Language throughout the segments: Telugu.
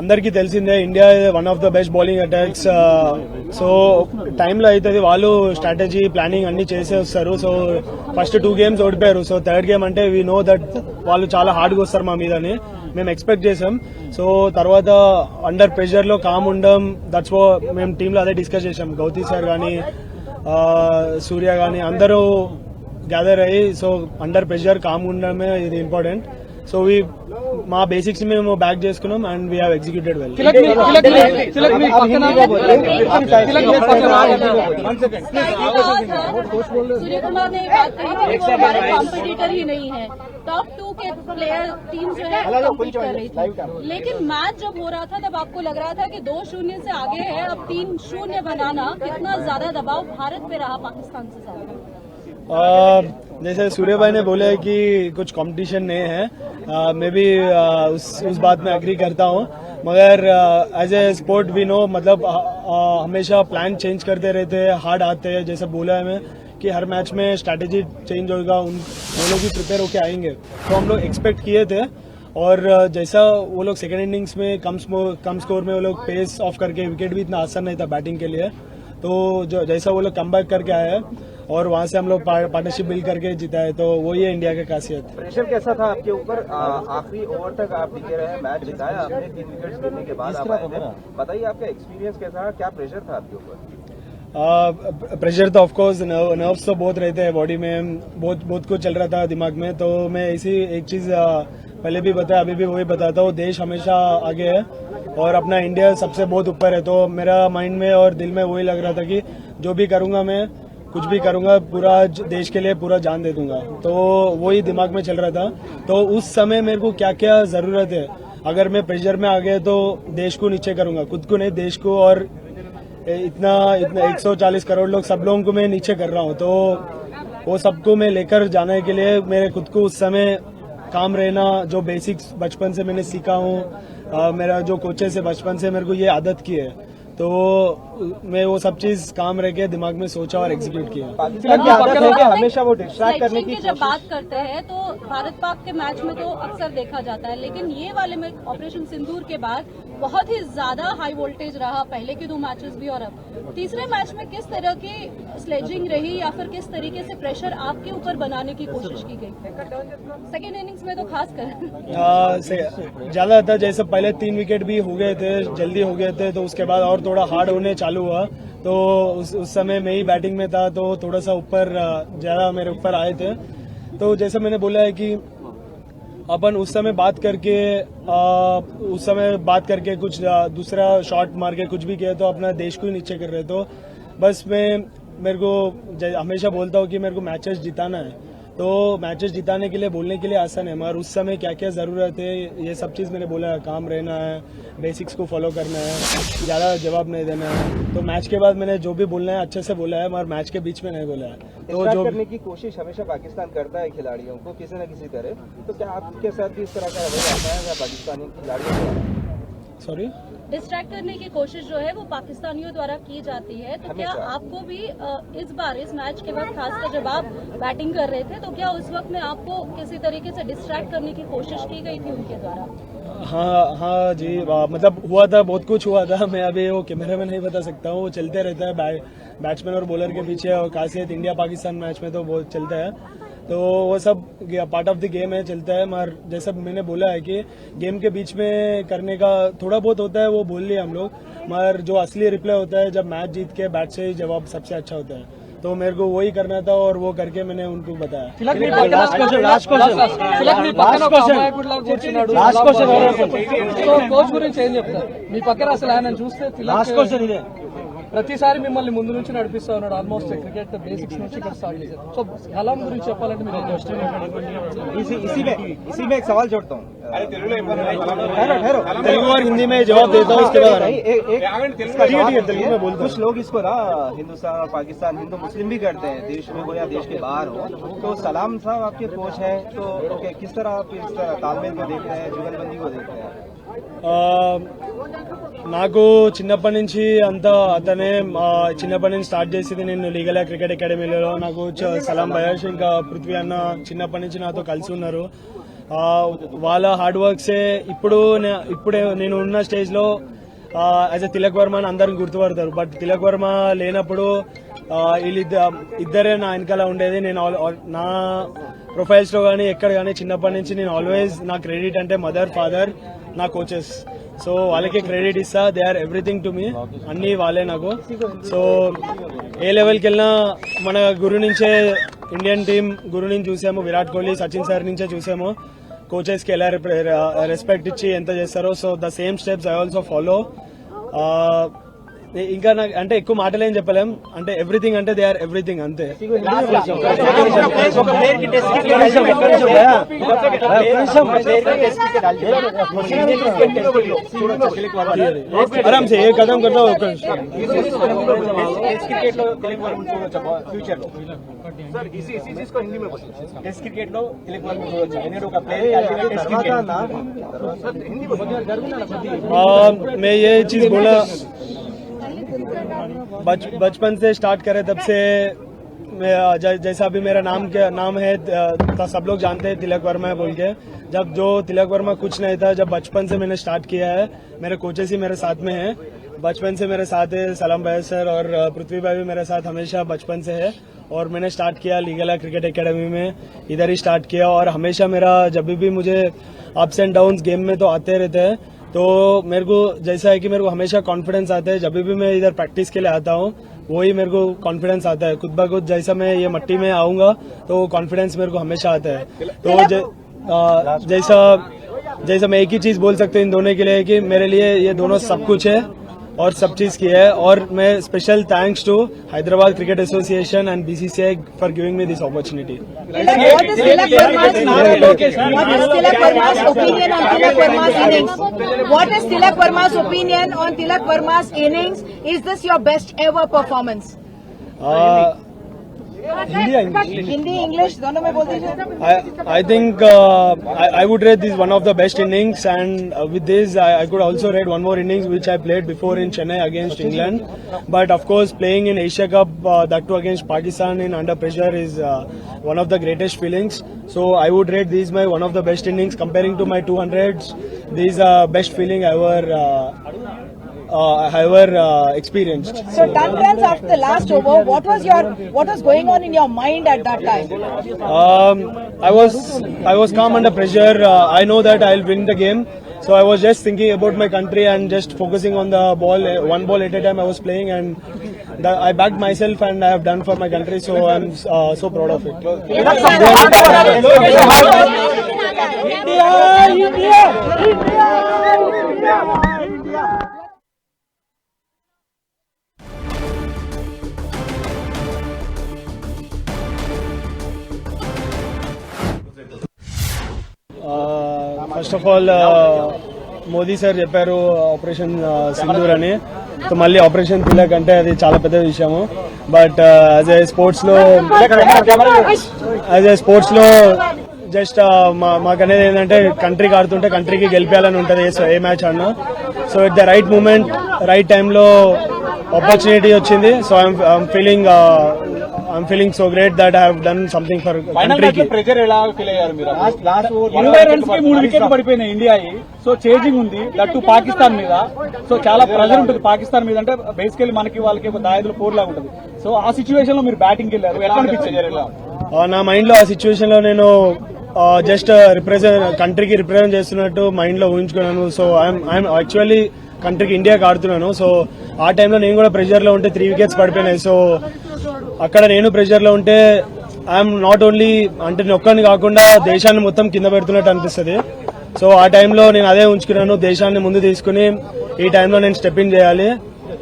అందరికీ తెలిసిందే India one of the best bowling attacks so టైంలో అవుతుంది వాళ్ళు స్ట్రాటజీ ప్లానింగ్ అన్ని చేసే వస్తారు. సో ఫస్ట్ టూ గేమ్స్ ఓడిపోయారు. సో థర్డ్ గేమ్ అంటే వీ నో దట్ వాళ్ళు చాలా హార్డ్గా వస్తారు మా మీదని. మేము ఎక్స్పెక్ట్ చేసాం. సో తర్వాత అండర్ ప్రెషర్లో కామ్ ఉండడం దట్స్ వో మేము టీంలో అదే డిస్కస్ చేసాం. గౌతీ సార్ కానీ సూర్య కానీ అందరూ గ్యాదర్ అయ్యి సో అండర్ ప్రెషర్ కామ్ ఉండడమే ఇది ఇంపార్టెంట్ సో వి మా బేసిక్స్ మేము బ్యాక్ చేసుకున్నాం and we have executed well Tilak మీ- తిలక్ మీ- తిలక్ మీ పక్కన తిలక్ మీ పక్కన सूर्य कुमार ने बात कही थी कि वो हमारे कॉम्पिटिटर ही नहीं है टॉप टू के प्लेयर टीम जो है कम्पीट कर रही थी लेकिन मैच जब हो रहा था तब आपको लग रहा था कि दो शून्य से आगे है अब तीन शून्य बनाना कितना ज्यादा दबाव भारत पे रहा पाकिस्तान से ज्यादा Uh, जैसे सूर्य भाई ने बोला है कि कुछ कंपटीशन नहीं है। Uh, मैं भी uh, उस उस बात में एग्री करता हूँ। मगर एज ए स्पोर्ट भी नो मतलब uh, uh, हमेशा प्लान चेंज करते रहते हैं हार्ड आते हैं। जैसे बोला है मैं कि हर मैच में स्ट्रैटेजी चेंज होगा उन वो लोग भी प्रिपेयर होके आएँगे। तो हम लोग एक्सपेक्ट किए थे। और जैसा वो लोग सेकेंड इनिंग्स में कम कम स्कोर में वो लोग पेस ऑफ़ करके विकेट भी इतना आसान नहीं था बैटिंग के लिए। तो जो जैसा वो लोग कम बैक करके आए हैं और वहाँ से हम लोग पार्टनरशिप बिल्ड करके जीता है तो वही है इंडिया की खासियत प्रेशर कैसा था आपके ऊपर? आखिरी ओवर तक आप टिके रहे मैच जिताया आपने तीन विकेट गिरने के बाद आप आए बताइए आपका एक्सपीरियंस कैसा रहा क्या प्रेशर था आपके ऊपर? प्रेशर तो ऑफकोर्स नर्व्स तो बहुत रहते हैं बॉडी में बहुत बहुत कुछ चल रहा था दिमाग में तो मैं इसी एक चीज़ पहले भी बताया अभी भी वही बताता हूँ देश हमेशा आगे है। और अपना इंडिया सबसे बहुत ऊपर है। तो मेरा माइंड में और दिल में वही लग रहा था कि जो भी करूँगा मैं, कुछ भी करूँगा, पूरा देश के लिए पूरा जान दे दूँगा। तो वही दिमाग में चल रहा था। तो उस समय मेरे को क्या क्या ज़रूरत है? अगर मैं प्रेशर में आ गया तो देश को नीचे करूँगा। खुद को नहीं, देश को और इतना इतना 140 करोड़ लोग, सब लोगों को मैं नीचे कर रहा हूँ। तो वो सबको मैं लेकर जाने के लिए मेरे खुद को उस समय काम रहना, जो बेसिक्स बचपन से मैंने सीखा हूँ अ, मेरा जो कोचेस है बचपन से मेरे को ये आदत की है तो मैं वो सब चीज़ काम रह के दिमाग में सोचा और एग्जीक्यूट किया। है हमेशा वो डिस्ट्रैक्ट करने की की जब बात करते हैं तो भारत पाक के मैच में तो अक्सर देखा जाता है लेकिन ये वाले में ऑपरेशन सिंदूर के बाद बहुत ही ज़्यादा हाई वोल्टेज रहा पहले के दो मैचेस भी और अब। तीसरे मैच में किस तरह की स्लेजिंग रही या फिर किस तरीके से प्रेशर आपके ऊपर बनाने की कोशिश की गई? सेकेंड इनिंग्स में तो खास कर। ज़्यादा था जैसे पहले तीन विकेट भी हो गए थे जल्दी हो गए थे तो उसके बाद और थोड़ा हार्ड होने चालू हुआ। तो उस, उस समय मैं ही बैटिंग में था तो थोड़ा सा ऊपर ज़्यादा मेरे ऊपर आए थे। तो जैसे मैंने बोला है कि अपन उस समय बात करके आ, उस समय बात करके कुछ दूसरा शॉट मार के कुछ भी किया तो अपना देश को ही नीचे कर रहे तो बस मैं मेरे को हमेशा बोलता हूँ कि मेरे को मैचेस जिताना है। तो मैचेस जिताने के लिए बोलने के लिए आसान है। मगर उस समय क्या क्या ज़रूरत है ये सब चीज़ मैंने बोला है। काम रहना है बेसिक्स को फॉलो करना है ज़्यादा जवाब नहीं देना है। तो मैच के बाद मैंने जो भी बोलना है अच्छे से बोला है मगर मैच के बीच में नहीं बोला है। तो जो करने की कोशिश हमेशा पाकिस्तान करता है खिलाड़ियों को किसी न किसी तरह। तो क्या आपके साथ भी इस तरह का रवैया आता है पाकिस्तानी खिलाड़ियों का? सॉरी डिस्ट्रैक्ट करने की कोशिश जो है वो पाकिस्तानियों द्वारा की जाती है। तो क्या आपको भी इस बार इस मैच के बाद खासकर जब आप बैटिंग कर रहे थे तो क्या उस वक्त में आपको किसी तरीके से डिस्ट्रैक्ट करने की कोशिश की गई थी उनके द्वारा? हाँ हाँ जी मतलब हुआ था बहुत कुछ हुआ था। मैं अभी वो कैमरे में नहीं बता सकता हूँ वो चलते रहता है बैट्समैन और बॉलर के पीछे और खासियत इंडिया पाकिस्तान मैच में तो बहुत चलता है। तो वो सब पार्ट ऑफ द गेम है चलता है मगर जैसा मैंने बोला है कि गेम के बीच में करने का थोड़ा बहुत होता है वो बोल लिया हम लोग मगर जो असली रिप्लाई होता है जब मैच जीत के बैट से ही जवाब सबसे अच्छा होता है तो मेरे को वही करना था और वो करके मैंने उनको बताया తిలక్ మీ పక్కన తిలక్ మీ పక్కన ఒక అమాయకుడిలా కూర్చున్నాడు సో కోచ్ గురించి ఏం చెప్తారు మీ పక్కన అసలు ఆయన చూస్తే తిలక్ ప్రతిసారి మిమ్మల్ని ముందు నుంచి నడిపిస్తా ఉన్నాడు ఆల్మోస్ట్ క్రికెట్ బేసిక్స్ నుంచి ఇక్కడ స్టార్ట్ చేశారు సో కలాం గురించి చెప్పాలంటే మీరు इसी इसी में इसी में एक सवाल जोड़ता हूँ तेलुगु और हिंदी में जवाब देता हूँ उसके बाद नहीं, एक- एक- ठीक है ठीक है तेलुगु में बोलता हूँ कुछ लोग इसको ना हिंदुस्तान और पाकिस्तान हिंदू मुस्लिम भी करते हैं देश में हो या देश के बाहर हो तो सलाम साहब आपके कोच हैं तो ओके, किस तरह आप इस तरह तालमेल को देख रहे हैं जुगलबंदी को देख रहे हैं ఆ, నాకు చిన్నప్పటి నుంచి అంతా అతనే చిన్నప్పటి నుంచి స్టార్ట్ చేసింది నేను లీగల్ క్రికెట్ అకాడమీలో. నాకు సలాం బయాష్ ఇంకా పృథ్వీ అన్న చిన్నప్పటి నుంచి నాతో కలిసి ఉన్నారు. వాళ్ళ హార్డ్ వర్క్సే ఇప్పుడు ఇప్పుడే నేను ఉన్న స్టేజ్లో యాజ్ అ తిలక్ వర్మ అని అందరిని గుర్తుపడతారు. బట్ తిలక్ వర్మ లేనప్పుడు వీళ్ళిద్దరు వీళ్ళిద్ద ఇద్దరే నా వెనకాల ఉండేది. నేను ఆల్- నా ప్రొఫైల్స్లో కానీ ఎక్కడ కానీ చిన్నప్పటి నుంచి నేను ఆల్వేస్ నా క్రెడిట్ అంటే మదర్ ఫాదర్ నా కోచెస్. సో వాళ్ళకి క్రెడిట్ ఇస్తా. They are everything to me అన్నీ వాళ్ళే నాకు. సో ఏ లెవెల్కి వెళ్ళినా మన గురు నుంచే ఇండియన్ టీం గురు నుంచి చూసాము విరాట్ కోహ్లీ సచిన్ సార్ నుంచే చూసాము. కోచెస్కి ఎలా రెస్పెక్ట్ ఇచ్చి ఎంత చేస్తారో. So the same steps I also follow ఇంకా నాకు అంటే ఎక్కువ మాటలేం చెప్పలేం అంటే ఎవ్రీథింగ్ అంటే దే ఆర్ ఎవ్రీథింగ్ అంతే आराम से ये कदम करता हूँ క్రికెట్ లో తెలుగు వాళ్ళు చూడొచ్చు ఫ్యూచర్ లో సార్ ఇసి ఇసి इसको हिंदी में बोलिए टेस्ट क्रिकेट లో తెలుగు వాళ్ళు చూడొచ్చు ఎందుకంటే ఒక ప్లేయర్ टेस्ट क्रिकेट हिंदी आ, मैं ये चीज बोला बच, बचपन से स्टार्ट करे तब से जैसा अभी मेरा नाम के नाम है तो सब लोग जानते हैं तिलक वर्मा है बोल के। जब जो तिलक वर्मा कुछ नहीं था जब बचपन से मैंने स्टार्ट किया है मेरे कोचेस ही मेरे साथ में है। बचपन से मेरे साथ है सलाम भाई सर और पृथ्वी भाई भी मेरे साथ हमेशा बचपन से है। और मैंने स्टार्ट किया लीगला क्रिकेट एकेडमी में इधर ही स्टार्ट किया। और हमेशा मेरा जब भी मुझे अप्स एंड डाउन गेम में तो आते रहते हैं। तो मेरे को जैसा है कि मेरे को हमेशा कॉन्फिडेंस आता है। जब भी मैं इधर प्रैक्टिस के लिए आता हूँ वही मेरे को कॉन्फिडेंस आता है। खुद ब खुद जैसा मैं ये मट्टी में आऊँगा तो कॉन्फिडेंस मेरे को हमेशा आता है। तो ज- आ, जैसा जैसा मैं एक ही चीज़ बोल सकते हूँ इन दोनों के लिए कि मेरे लिए ये दोनों सब कुछ है। और सब चीज़ की है। और मैं special thanks to Hyderabad cricket association and BCCI for giving me this opportunity what is Tilak Varma opinion on Tilak Varma innings is this your best ever performance या इंग्लिश हिंदी इंग्लिश दोनों में बोल दीजिए I, I think uh, I, I would rate this one of the best innings, and uh, with this, I, I could also rate one more innings which I played before in Chennai against England. But of course, playing in Asia Cup, uh, that too against Pakistan in under pressure, is uh, one of the greatest feelings. So I would rate these my one of the best innings comparing to my 200s. These are best feeling I ever uh, uh, I ever uh, experienced. So done runs after the last over. What was your what was going on in your mind at that time? Um, I was I was calm under pressure. Uh, I know that I'll win the game, so I was just thinking about my country and just focusing on the ball, uh, one ball at a time. I was playing, and the, I backed myself, and I have done for my country. So I'm uh, so proud of it. First of all Modi sir చెప్పారు ఆపరేషన్ uh, సింధూర్ అని. సో మళ్ళీ ఆపరేషన్ తిలక్ అంటే అది చాలా పెద్ద విషయము. But uh, uh, as a స్పోర్ట్స్లో యాజ్ ఏ స్పోర్ట్స్లో జస్ట్ మాకు అనేది ఏంటంటే కంట్రీకి ఆడుతుంటే కంట్రీకి గెలిపేయాలని ఉంటుంది ఏ మ్యాచ్ ఆడినా. So it the right moment right టైంలో ఆపర్చునిటీ వచ్చింది. So I'm feeling I'm feeling so great that I have done something for కంట్రీకి ప్రెజర్ ఎలా ఫీల్ అయ్యారు మీరు? ఇరవై రన్స్కి మూడు వికెట్లు పడిపోయినాయి ఇండియా సో చేజింగ్ ఉంది. దట్టు పాకిస్తాన్ మీద. సో చాలా ప్రెజర్ ఉంటుంది పాకిస్తాన్ మీద. అంటే బేసికల్లీ మనకి వాళ్ళకి ఒక దాయదులు ఫోర్ లాగా ఉంటుంది. సో ఆ సిచ్యువేషన్లో మీరు బ్యాటింగ్ వెళ్ళారు ఎట్లా అనిపించింది? ఆ, నా మైండ్లో ఆ సిచ్యువేషన్లో నేను జస్ట్ రిప్రజెంట్ కంట్రీకి రిప్రజెంట్ చేస్తున్నట్టు మైండ్లో ఊహించుకున్నాను. సో ఐఎమ్ యాక్చువల్లీ కంట్రీకి ఇండియాకి ఆడుతున్నాను. సో ఆ టైంలో నేను కూడా ప్రెషర్లో ఉంటే త్రీ వికెట్స్ పడిపోయినాయి. సో అక్కడ నేను ప్రెషర్లో ఉంటే ఐఎమ్ నాట్ ఓన్లీ అంటే నొక్కని ఒక్కడిని కాకుండా దేశాన్ని మొత్తం కింద పెడుతున్నట్టు అనిపిస్తుంది. సో ఆ టైంలో నేను అదే ఉంచుకున్నాను దేశాన్ని ముందు తీసుకుని ఈ టైంలో నేను స్టెప్ ఇన్ చేయాలి.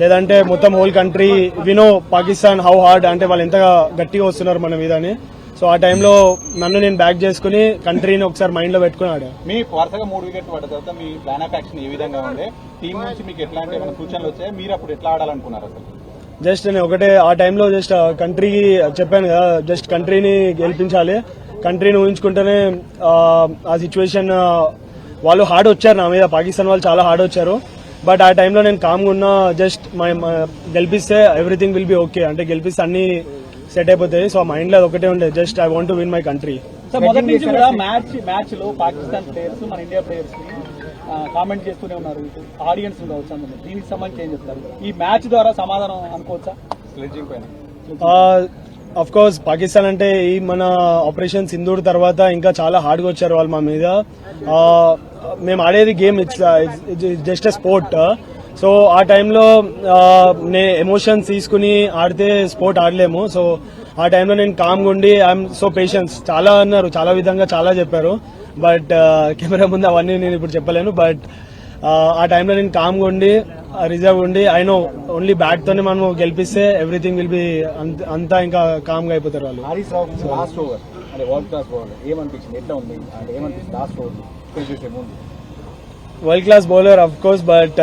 లేదంటే మొత్తం హోల్ కంట్రీ వినో పాకిస్తాన్ హౌ హార్డ్ అంటే వాళ్ళు ఎంత గట్టిగా వస్తున్నారు మన మీద అని సో ఆ టైంలో నన్ను నేను బ్యాక్ చేసుకుని కంట్రీని ఒకసారి మైండ్లో పెట్టుకుని మీ వరుసగా మూడు వికెట్ పడ్డ తర్వాత మీ ప్లాన్ ఆఫ్ యాక్షన్ ఏ విధంగా ఉండే? టీం నుంచి మీకు ఎట్లాంటి సూచనలు వచ్చాయి? మీరు అప్పుడు ఎట్లా ఆడాలనుకున్నారు అసలు? జస్ట్ నేను ఒకటే ఆ టైంలో జస్ట్ కంట్రీకి చెప్పాను కదా జస్ట్ కంట్రీని గెలిపించాలి. కంట్రీని ఊహించుకుంటేనే ఆ, సిచ్యువేషన్ వాళ్ళు హార్డ్ వచ్చారు నా మీద. పాకిస్తాన్ వాళ్ళు చాలా హార్డ్ వచ్చారు. బట్ ఆ టైంలో నేను కామ్గా ఉన్నా జస్ట్ గెలిపిస్తే ఎవ్రీథింగ్ విల్ బి ఓకే అంటే గెలిపిస్తే అన్ని సెట్ అయిపోతాయి. సో మైండ్లో అది ఒకటే ఉండే. Just I want win my country మొదటి నుంచి కూడా మ్యాచ్ మ్యాచ్లో పాకిస్తాన్ ప్లేయర్స్ మన ఇండియా ప్లేయర్స్ని కామెంట్ చేస్తూనే ఉన్నారు. ఆడియన్స్ కావచ్చు అందులో. దీనికి సంబంధించి ఏం చెప్తారు? ఈ మ్యాచ్ ద్వారా సమాధానం అనుకోవచ్చా? స్లెడ్జింగ్ పైన. అఫ్ కోర్స్ పాకిస్తాన్ అంటే ఈ మన ఆపరేషన్ సింధూర్ తర్వాత ఇంకా చాలా హార్డ్గా వచ్చారు వాళ్ళు మా మీద. మేము ఆడేది game it's just a sport so ఆ టైంలో నే ఎమోషన్స్ తీసుకుని ఆడితే స్పోర్ట్ ఆడలేము. సో ఆ టైంలో నేను కామ్గా ఉండి ఐఎమ్ సో పేషెన్స్ చాలా అన్నారు. చాలా విధంగా చాలా చెప్పారు. బట్ కెమెరా ముందు అవన్నీ నేను ఇప్పుడు చెప్పలేను బట్ ఆ టైంలో నేను కామ్గా ఉండి రిజర్వ్ ఉండి ఐ నో ఓన్లీ బ్యాట్ తోనే మనం గెలిపిస్తే ఎవ్రీథింగ్ విల్ బి అంతా ఇంకా కామ్గా అయిపోతారు వాళ్ళు. Last over world class bowler ఏమనిపించింది? ఎట్లా ఉంది? అంటే ఏమనిపించింది లాస్ట్ ఓవర్ చూసే ముందు. World class bowler of course but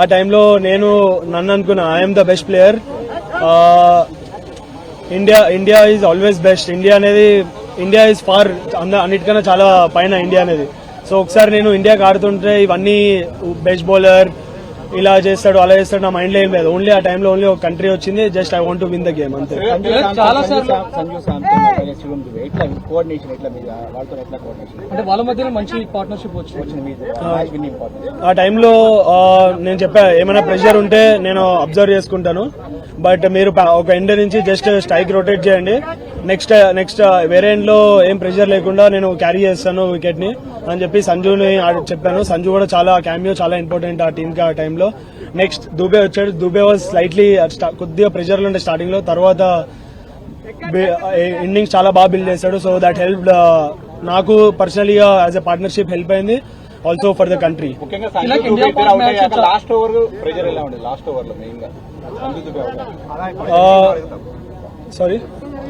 ఆ టైంలో నేను నన్ను అనుకున్నా I'm the best player India India is always best India అనేది ఇండియా ఈజ్ ఫార్ అన్నిటికన్నా చాలా పైన ఇండియా అనేది. సో ఒకసారి నేను ఇండియాకి ఆడుతుంటే ఇవన్నీ బెస్ట్ బౌలర్ ఇలా చేస్తాడు అలా చేస్తాడు నా మైండ్లో ఏం లేదు. ఓన్లీ ఆ టైంలో ఓన్లీ ఒక కంట్రీ వచ్చింది just I want to win the game అంతే. అంటే వాళ్ళ మధ్యలో మంచి పార్ట్నర్షిప్ ఆ. టైంలో నేను చెప్పా ఏమైనా ప్రెషర్ ఉంటే నేను అబ్జర్వ్ చేసుకుంటాను. బట్ మీరు ఒక ఎండ్ నుంచి జస్ట్ స్ట్రైక్ రొటేట్ చేయండి. నెక్స్ట్ నెక్స్ట్ వేరే ఎండ్లో ఏం ప్రెషర్ లేకుండా నేను క్యారీ చేస్తాను వికెట్ని అని చెప్పి సంజుని చెప్పాను. సంజు కూడా చాలా క్యామియో చాలా ఇంపార్టెంట్ ఆ టీమ్కి ఆ టైంలో నెక్స్ట్ దూబే వచ్చాడు. దూబే వాజ్ స్లైట్లీ కొద్దిగా ప్రెషర్ ఉండే స్టార్టింగ్లో. తర్వాత ఇన్నింగ్స్ చాలా బాగా బిల్డ్ చేశాడు. సో దట్ హెల్ప్ నాకు పర్సనలీగా యాజ్ ఎ పార్ట్నర్షిప్ హెల్ప్ అయింది. Also for the country last over ఎలా లాస్ట్ ఓవర్లో మెయిన్గా. సారీ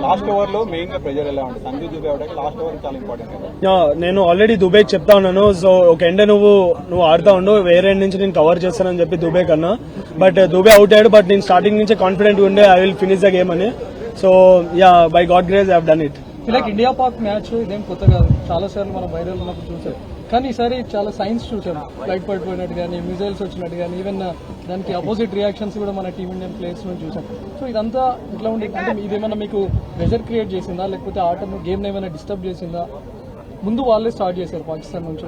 లాస్ట్ ఓవర్లో మెయిన్గా ప్రెజర్ ఎలా ఉండేది సంజు దుబే లాస్ట్ ఓవర్ చాలా ఇంపార్టెంట్ నేను ఆల్రెడీ దుబే చెప్తా ఉన్నాను. సో ఒక ఎండ నువ్వు నువ్వు ఆడుతా ఉండు. వేరే ఎండ్ నుంచి నేను కవర్ చేస్తానని చెప్పి దుబే కన్నా. బట్ దుబే అవుట్ అయ్యాడు. బట్ నేను స్టార్టింగ్ నుంచే కాన్ఫిడెంట్ ఉండే. I will finish the game అని. So yeah by god grace I done it like India Pak match ఇదేం కొత్త కాదు. చాలా సార్లు మనం వైరల్ ఉన్నప్పుడు చూసాం. కానీ ఈసారి చాలా సైన్స్ చూసాం ఫ్లైట్ పడిపోయినట్టు కానీ మిజైల్స్ వచ్చినట్టు కానీ ఈవెన్ uh, దానికి అపోజిట్ రియాక్షన్స్ కూడా మన టీమిండియన్ ప్లేయర్స్ నుంచి చూసాం సో ఇదంతా ఇట్లా ఉండే అంటే ఇదేమన్నా మీకు ప్రెజర్ క్రియేట్ చేసిందా? లేకపోతే ఆటను గేమ్ ఏమైనా డిస్టర్బ్ చేసిందా? ముందు వాళ్ళే స్టార్ట్ చేశారు పాకిస్తాన్ నుంచి.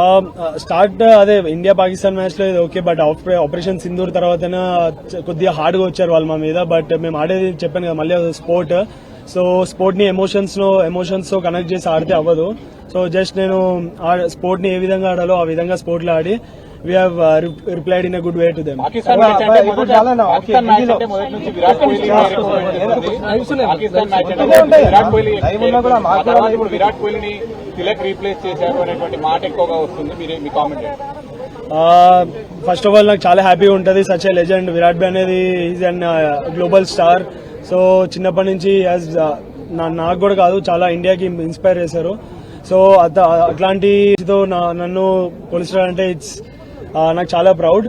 Um, uh, స్టార్ట్ uh, అదే ఇండియా పాకిస్తాన్ మ్యాచ్లో ఇది ఓకే బట్ ఆపరేషన్ సింధూర్ తర్వాత కొద్దిగా హార్డ్గా వచ్చారు వాళ్ళు మా మీద. బట్ మేము ఆడేది చెప్పాను కదా మళ్ళీ స్పోర్ట్ సో స్పోర్ట్ని ఎమోషన్స్లో ఎమోషన్స్తో కనెక్ట్ చేసి ఆడితే అవ్వదు. సో జస్ట్ నేను స్పోర్ట్ని ఏ విధంగా ఆడాలో ఆ విధంగా స్పోర్ట్లో ఆడి we have replied in good way to them Virat కోహ్లీని Tilak replace చేశారు అనేటువంటి మాట ఎక్కువగా వస్తుంది. మీరే మీ కామెంట్ ఫస్ట్ ఆఫ్ ఆల్ నాకు చాలా హ్యాపీగా ఉంటుంది. సచ్ ఏ లెజెండ్ విరాట్ బి అనేది is an global star so చిన్నప్పటి నుంచి యాజ్ uh, నాకు కూడా కాదు చాలా ఇండియాకి ఇన్స్పైర్ చేశారు. సో అత- నా- నన్ను కొలుస్తారంటే ఇట్స్ uh, నాకు చాలా ప్రౌడ్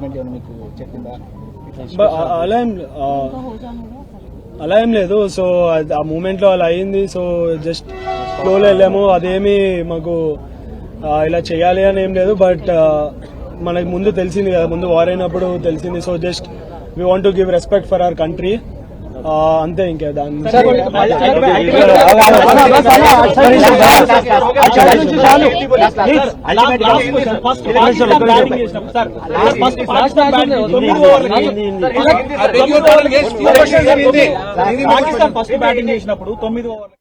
మేనేజ్మెంట్ ఏమైనా మీకు చెప్పిందా? అలా ఏం అలా ఏం లేదు. సో ఆ మూమెంట్లో అలా అయింది. సో జస్ట్లో వెళ్ళాము. అదేమి మాకు ఇలా చేయాలి అని ఏం లేదు. బట్ uh, మనకి ముందు తెలిసింది కదా. ముందు వార్ అయినప్పుడు తెలిసింది. So just we want to give respect for our country అంతే ఇంకా దాని పాకిస్తాన్ ఫస్ట్ బ్యాటింగ్ చేసినప్పుడు తొమ్మిది ఓవర్లు